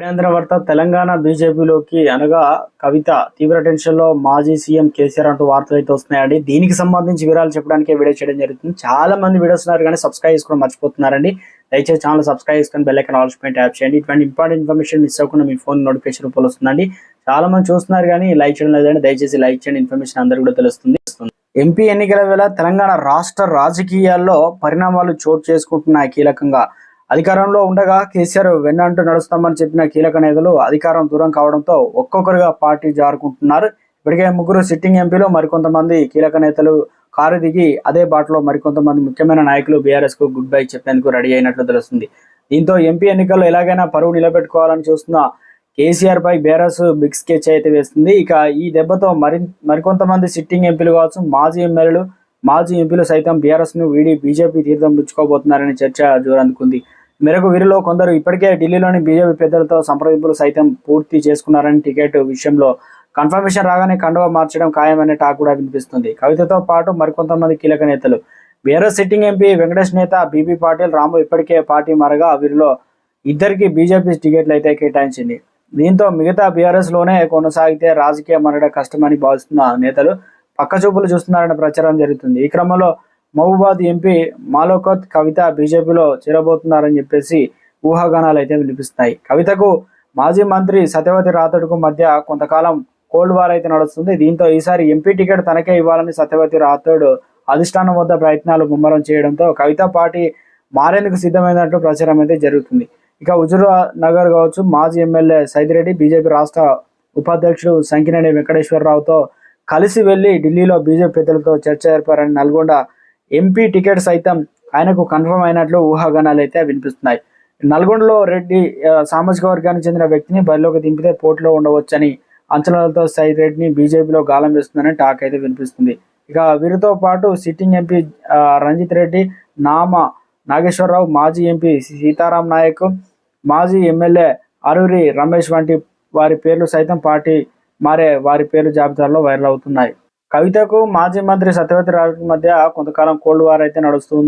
కేంద్ర వార్త తెలంగాణ బీజేపీలోకి అనగా కవిత తీవ్ర టెన్షన్లో మాజీ సీఎం కేసీఆర్ అంటూ వార్తలు అయితే వస్తున్నాయండి. దీనికి సంబంధించి వివరాలు చెప్పడానికి వీడియో చేయడం జరుగుతుంది. చాలా మంది వీడియోస్ ఉన్నారు కానీ సబ్స్క్రైబ్ చేసుకోవడం మర్చిపోతున్నారండి. దయచేసి ఛానల్ సబ్స్క్రైబ్ చేసుకొని బెల్లైకన్ ఐకాన్ ఆల్ యాప్ చేయండి. ఇటువంటి ఇంపార్టెంట్ ఇన్ఫర్మేషన్ మిస్ అవ్వకుండా మీ ఫోన్ నోటిఫికేషన్ రూపంలో వస్తుందండి. చాలా మంది చూస్తున్నారు కానీ లైక్ చేయడం లేదండి. దయచేసి లైక్ చేయండి. ఇన్ఫర్మేషన్ అందరూ కూడా తెలుస్తుంది. ఎంపీ ఎన్నికల వేళ తెలంగాణ రాష్ట్ర రాజకీయాల్లో పరిణామాలు చోటు చేసుకుంటున్నాయి కీలకంగా. అధికారంలో ఉండగా కేసీఆర్ వెన్నంటూ నడుస్తామని చెప్పిన కీలక నేతలు అధికారం దూరం కావడంతో ఒక్కొక్కరుగా పార్టీ జారుకుంటున్నారు. ఇప్పటికే ముగ్గురు సిట్టింగ్ ఎంపీలు మరికొంతమంది కీలక నేతలు కారు దిగి అదే బాటలో మరికొంతమంది ముఖ్యమైన నాయకులు బీఆర్ఎస్కు గుడ్ బై చెప్పేందుకు రెడీ అయినట్లు తెలుస్తుంది. దీంతో ఎంపీ ఎన్నికల్లో ఎలాగైనా పరువు నిలబెట్టుకోవాలని చూస్తున్న కేసీఆర్ పై బీఆర్ఎస్ బిగ్ స్కెచ్ అయితే వేస్తుంది. ఇక ఈ దెబ్బతో మరి మరికొంతమంది సిట్టింగ్ ఎంపీలు కావచ్చు మాజీ ఎమ్మెల్యేలు మాజీ ఎంపీలు సైతం బీఆర్ఎస్ను వీడి బీజేపీ తీర్థం పుచ్చుకోబోతున్నారని చర్చ జోరందుకుంది. మేరకు వీరిలో కొందరు ఇప్పటికే ఢిల్లీలోని బీజేపీ పెద్దలతో సంప్రదింపులు సైతం పూర్తి చేసుకున్నారని టికెట్ విషయంలో కన్ఫర్మేషన్ రాగానే కండువా మార్చడం ఖాయమనే టాక్ కూడా వినిపిస్తుంది. కవితతో పాటు మరికొంతమంది కీలక నేతలు. బీఆర్ఎస్ సిట్టింగ్ ఎంపీ వెంకటేష్ నేత బీబీ పాటిల్ రాము ఇప్పటికే పార్టీ మారగా వీరిలో ఇద్దరికి బీజేపీ టికెట్లు అయితే కేటాయించింది. దీంతో మిగతా బీఆర్ఎస్లోనే కొనసాగితే రాజకీయ మరడ కష్టమని భావిస్తున్న నేతలు పక్కచూపులు చూస్తున్నారనే ప్రచారం జరుగుతుంది. ఈ క్రమంలో మహబూబాద్ ఎంపీ మాలోకత్ కవిత బీజేపీలో చేరబోతున్నారని చెప్పేసి ఊహాగానాలు అయితే వినిపిస్తున్నాయి. కవితకు మాజీ మంత్రి సత్యవతి రాథోడ్కు మధ్య కొంతకాలం కోల్డ్ వార్ అయితే నడుస్తుంది. దీంతో ఈసారి ఎంపీ టికెట్ తనకే ఇవ్వాలని సత్యవతి రాథోడ్ అధిష్టానం వద్ద ప్రయత్నాలు ముమ్మరం చేయడంతో కవిత పార్టీ మారేందుకు సిద్ధమైనట్లు ప్రచారం అయితే జరుగుతుంది. ఇక హుజురా నగర్ కావచ్చు మాజీ ఎమ్మెల్యే సైదిరెడ్డి బీజేపీ రాష్ట్ర ఉపాధ్యక్షుడు సంకినేని వెంకటేశ్వరరావుతో కలిసి వెళ్ళి ఢిల్లీలో బీజేపీ పెద్దలతో చర్చ ఏర్పారని నల్గొండ ఎంపీ టికెట్ సైతం ఆయనకు కన్ఫర్మ్ అయినట్లు ఊహాగానాలు అయితే వినిపిస్తున్నాయి. నల్గొండలో రెడ్డి సామాజిక వర్గానికి చెందిన వ్యక్తిని బరిలోకి దింపితే పోటీలో ఉండవచ్చని అంచనాలతో సైద్ రెడ్డిని బీజేపీలో గాలం వేస్తుందని టాక్ అయితే వినిపిస్తుంది. ఇక వీరితో పాటు సిట్టింగ్ ఎంపీ రంజిత్ రెడ్డి నామ నాగేశ్వరరావు మాజీ ఎంపీ సీతారాం నాయక్ మాజీ ఎమ్మెల్యే అరూరి రమేష్ వంటి వారి పేర్లు సైతం పార్టీ మారే వారి పేర్లు జాబితాలో వైరల్ అవుతున్నాయి. కవితకు మాజీ మంత్రి సత్యవతి రాజు మధ్య కొంతకాలం కోల్డ్ వార్ అయితే నడుస్తుంది.